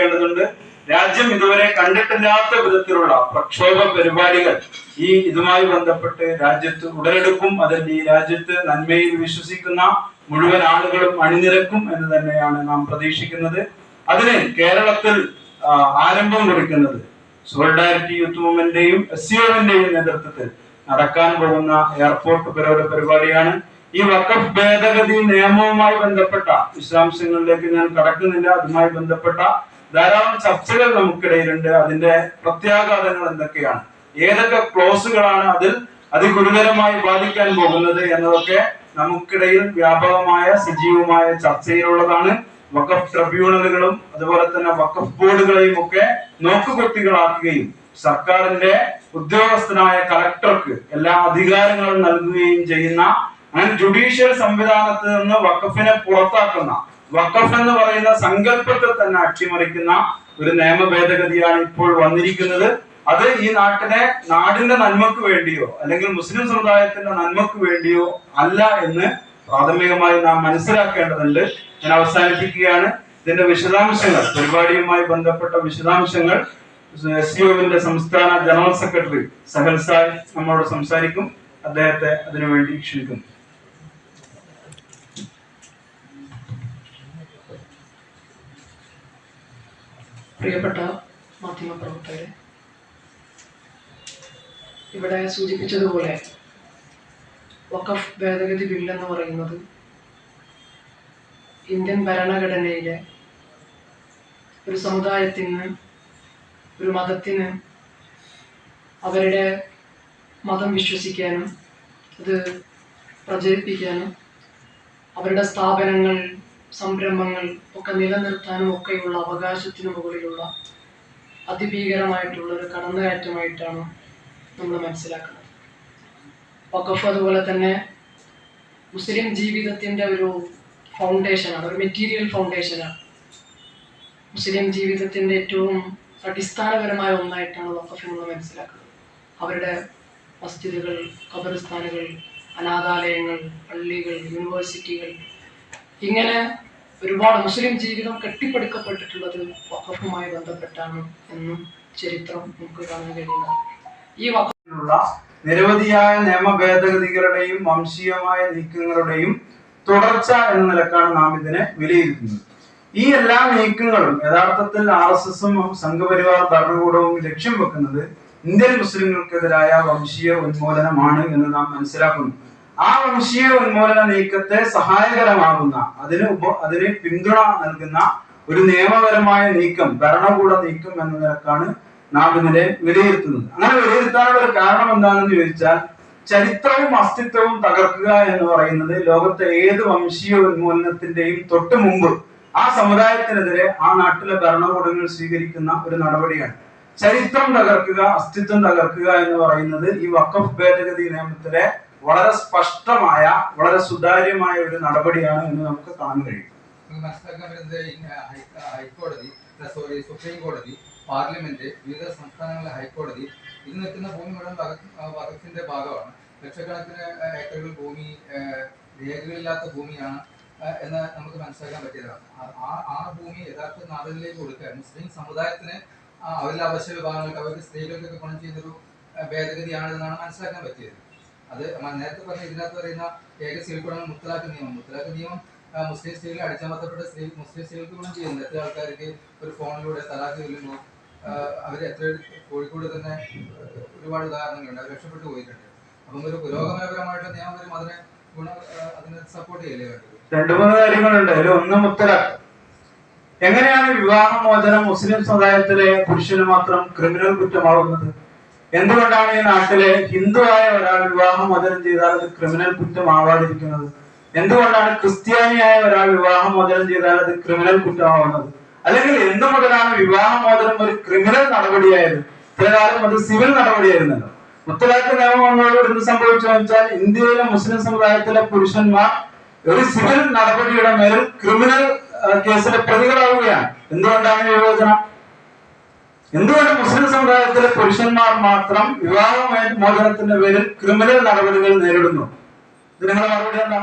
മനസ്സിലാക്കേണ്ടതുണ്ട് രാജ്യം ഇതുവരെ കണ്ടിട്ടില്ലാത്ത വിധത്തിലുള്ള പ്രക്ഷോഭ പരിപാടികൾ ഈ ഇതുമായി ബന്ധപ്പെട്ട് രാജ്യത്ത് ഉടലെടുക്കും. അതിൽ ഈ രാജ്യത്ത് നന്മയിൽ വിശ്വസിക്കുന്ന മുഴുവൻ ആളുകളും അണിനിരക്കും എന്ന് തന്നെയാണ് നാം പ്രതീക്ഷിക്കുന്നത്. അതിന് കേരളത്തിൽ ആരംഭം കുറിക്കുന്നത് സോളിഡാരിറ്റി യൂത്ത് മൂവ്മെന്റിന്റെയും എസ് സിഒവിന്റെയും നേതൃത്വത്തിൽ നടക്കാൻ പോകുന്ന എയർപോർട്ട് പരേഡ് പരിപാടിയാണ്. ഈ വക്കഫ് ഭേദഗതി നിയമവുമായി ബന്ധപ്പെട്ട വിശദാംശങ്ങളിലേക്ക് ഞാൻ കടക്കുന്നില്ല. അതുമായി ബന്ധപ്പെട്ട ധാരാളം ചർച്ചകൾ നമുക്കിടയിലുണ്ട്. അതിന്റെ പ്രത്യാഘാതങ്ങൾ എന്തൊക്കെയാണ്? ഏതൊക്കെ ക്ലോസുകളാണ് അതിൽ അതിഗുരുതരമായി ബാധിക്കാൻ പോകുന്നത് എന്നതൊക്കെ നമുക്കിടയിൽ വ്യാപകമായ സജീവമായ ചർച്ചയിലുള്ളതാണ്. വഖഫ് ട്രിബ്യൂണലുകളും അതുപോലെ തന്നെ വഖഫ് ബോർഡുകളെയും ഒക്കെ നോക്കുകുത്തികളാക്കുകയും സർക്കാരിന്റെ ഉദ്യോഗസ്ഥനായ കളക്ടർക്ക് എല്ലാ അധികാരങ്ങളും നൽകുകയും ചെയ്യുന്ന അങ്ങനെ ജുഡീഷ്യൽ സംവിധാനത്തിൽ നിന്ന് വഖഫിനെ പുറത്താക്കുന്ന വഖഫ് എന്ന് പറയുന്ന സങ്കല്പത്തെ തന്നെ അട്ടിമറിക്കുന്ന ഒരു നിയമ ഭേദഗതിയാണ് ഇപ്പോൾ വന്നിരിക്കുന്നത്. അത് ഈ നാട്ടിലെ നാടിന്റെ നന്മക്ക് വേണ്ടിയോ അല്ലെങ്കിൽ മുസ്ലിം സമുദായത്തിന്റെ നന്മക്ക് വേണ്ടിയോ അല്ല എന്ന് പ്രാഥമികമായി നാം മനസ്സിലാക്കേണ്ടതുണ്ട്. ഞാൻ അവസാനിപ്പിക്കുകയാണ്. ഇതിന്റെ വിശദാംശങ്ങൾ പരിപാടിയുമായി ബന്ധപ്പെട്ട വിശദാംശങ്ങൾ എസ് യുവിന്റെ സംസ്ഥാന ജനറൽ സെക്രട്ടറി സഹൽ സായ് നമ്മോട് സംസാരിക്കും. അദ്ദേഹത്തെ അതിനുവേണ്ടി ക്ഷണിക്കുന്നു. പ്രിയപ്പെട്ട മാധ്യമപ്രവർത്തകരെ ഇവിടെ സൂചിപ്പിച്ചതുപോലെ വഖഫ് ഭേദഗതി ബിൽ എന്ന് പറയുന്നത് ഇന്ത്യൻ ഭരണഘടനയിലെ ഒരു സമുദായത്തിന് ഒരു മതത്തിന് അവരുടെ മതം വിശ്വസിക്കാനും അത് പ്രചരിപ്പിക്കാനും അവരുടെ സ്ഥാപനങ്ങൾ സംരംഭങ്ങൾ ഒക്കെ നിലനിർത്താനും ഒക്കെയുള്ള അവകാശത്തിന് മുകളിലുള്ള അതിഭീകരമായിട്ടുള്ള ഒരു കടന്നുകയറ്റമായിട്ടാണ് നമ്മൾ മനസ്സിലാക്കുന്നത്. വഖഫ് അതുപോലെ തന്നെ മുസ്ലിം ജീവിതത്തിന്റെ ഒരു ഫൗണ്ടേഷനാണ് ഒരു മെറ്റീരിയൽ ഫൗണ്ടേഷനാണ് മുസ്ലിം ജീവിതത്തിന്റെ ഏറ്റവും അടിസ്ഥാനപരമായ ഒന്നായിട്ടാണ് വഖഫ് നമ്മൾ മനസ്സിലാക്കുന്നത്. അവരുടെ മസ്ജിദുകൾ ഖബർസ്ഥാനുകൾ അനാഥാലയങ്ങൾ പള്ളികൾ യൂണിവേഴ്സിറ്റികൾ ഇങ്ങനെ ഒരുപാട് മുസ്ലിം ജീവിതം കെട്ടിപ്പടുക്കപ്പെട്ടിട്ടുള്ളത് വഖഫുമായി ബന്ധപ്പെട്ടാണ് എന്നും ചരിത്രം നമുക്ക് കാണാൻ കഴിയുന്നത്. ഈ വഖഫിലുള്ള നിരവധിയായ നിയമ ഭേദഗതികളുടെയും വംശീയമായ നീക്കങ്ങളുടെയും തുടർച്ച എന്ന നിലക്കാണ് നാം ഇതിനെ വിലയിരുത്തുന്നത്. ഈ എല്ലാ നീക്കങ്ങളും യഥാർത്ഥത്തിൽ ആർ എസ് എസും സംഘപരിവാർ ഭരണകൂടവും ലക്ഷ്യം വെക്കുന്നത് ഇന്ത്യൻ മുസ്ലിങ്ങൾക്കെതിരായ വംശീയ ഉന്മൂലനമാണ് എന്ന് നാം മനസ്സിലാക്കുന്നു. ആ വംശീയ ഉന്മൂലന നീക്കത്തെ സഹായകരമാകുന്ന അതിന് അതിന് പിന്തുണ നൽകുന്ന ഒരു നിയമപരമായ നീക്കം ഭരണകൂട നീക്കം എന്ന നിലക്കാണ് നാം ഇതിനെ വിലയിരുത്തുന്നത്. അങ്ങനെ വിലയിരുത്താനുള്ള ഒരു കാരണം എന്താണെന്ന് ചോദിച്ചാൽ ചരിത്രവും അസ്തിത്വവും തകർക്കുക എന്ന് പറയുന്നത് ലോകത്തെ ഏത് വംശീയ ഉന്മൂലനത്തിന്റെയും തൊട്ട് മുമ്പ് ആ സമുദായത്തിനെതിരെ ആ നാട്ടിലെ ഭരണകൂടങ്ങൾ സ്വീകരിക്കുന്ന ഒരു നടപടിയാണ്. ചരിത്രം തകർക്കുക അസ്തിത്വം തകർക്കുക എന്ന് പറയുന്നത് ഈ വഖഫ് ഭേദഗതി നിയമത്തിലെ വളരെ സ്പഷ്ടമായ വളരെ സുതാര്യമായ ഒരു നടപടിയാണ് എന്ന് നമുക്ക് കാണാൻ കഴിയും. മനസ്സിലാക്കാൻ വരുന്നത് ഹൈക്കോടതി സോറി സുപ്രീം കോടതി പാർലമെന്റ് വിവിധ സംസ്ഥാനങ്ങളിലെ ഹൈക്കോടതി ഇത് നിൽക്കുന്ന ഭൂമി മുഴുവൻ വക- ഭാഗമാണ്. ലക്ഷക്കണക്കിന് ഏക്കറുകൾ ഭൂമി രേഖകളില്ലാത്ത ഭൂമിയാണ് എന്ന് നമുക്ക് മനസ്സിലാക്കാൻ പറ്റിയതാണ്. ആ- ആ ഭൂമി യഥാർത്ഥ നാടുകളിലേക്ക് കൊടുക്കുക മുസ്ലിം സമുദായത്തിന് അവരിലെ അവശ്യ വിഭാഗങ്ങൾക്ക് അവർക്ക് സ്ത്രീകൾക്കൊക്കെ ഗുണം ചെയ്തൊരു ഭേദഗതിയാണ് എന്നാണ് മനസ്സിലാക്കാൻ പറ്റിയത്. അത് നേരത്തെ പറഞ്ഞ ഇതിനകത്ത് പറയുന്ന ഏക സ്ത്രീക്കുള്ള മുത്തലാഖ് നിയമം. മുത്തലാഖ് നിയമം മുസ്ലിം സ്ത്രീകളെ അടിച്ചമർത്തപ്പെട്ട സ്ത്രീ മുസ്ലിം സ്ത്രീകൾക്ക് ഗുണം ചെയ്യുന്നുണ്ട് എത്ര ആൾക്കാർക്ക് ഒരു ഫോണിലൂടെ തലാഖ് ചെല്ലുമ്പോൾ അവർ എത്ര കോഴിക്കോട് തന്നെ ഒരുപാട് ഉദാഹരണങ്ങളുണ്ട്. അവർ രക്ഷപ്പെട്ടു പോയിട്ടുണ്ട്. അപ്പം ഒരു പുരോഗമനപരമായിട്ട് നിയമം വരും അതിനെ ഗുണ അതിനെ സപ്പോർട്ട് ചെയ്യലേ വേണ്ടത്? രണ്ടു മൂന്ന് കാര്യങ്ങളുണ്ട്. അതിൽ ഒന്ന് മുത്തലാഖ്. എങ്ങനെയാണ് വിവാഹമോചനം മുസ്ലിം സമുദായത്തിലെ പുരുഷന് മാത്രം ക്രിമിനൽ കുറ്റമാവുന്നത്? എന്തുകൊണ്ടാണ് ഈ നാട്ടിലെ ഹിന്ദുവായ ഒരാൾ വിവാഹമോചനം ചെയ്താൽ അത് ക്രിമിനൽ കുറ്റമാവാതിരിക്കുന്നത്? എന്തുകൊണ്ടാണ് ക്രിസ്ത്യാനിയായ ഒരാൾ വിവാഹമോചനം ചെയ്താൽ അത് ക്രിമിനൽ കുറ്റമാവുന്നത്? അല്ലെങ്കിൽ എന്തു മുതലാണ് വിവാഹമോചനം ഒരു ക്രിമിനൽ നടപടിയായത്? ഇത്രകാലം അത് സിവിൽ നടപടിയായിരുന്നല്ലോ. മുത്തലാഖ് നിയമം വന്നതോട് എന്ത് സംഭവിച്ചു വെച്ചാൽ ഇന്ത്യയിലെ മുസ്ലിം സമുദായത്തിലെ പുരുഷന്മാർ ഒരു സിവിൽ നടപടിയുടെ മേൽ ക്രിമിനൽ കേസിലെ പ്രതികളാവുകയാണ്. എന്തുകൊണ്ടാണ് വിവേചനം? എന്തുകൊണ്ട് മുസ്ലിം സമുദായത്തിലെ പുരുഷന്മാർ മാത്രം വിവാഹ മോചനത്തിന്റെ പേരിൽ ക്രിമിനൽ നടപടികൾ നേരിടുന്നു? ഇത് നിങ്ങളുടെ മറുപടി എന്താ?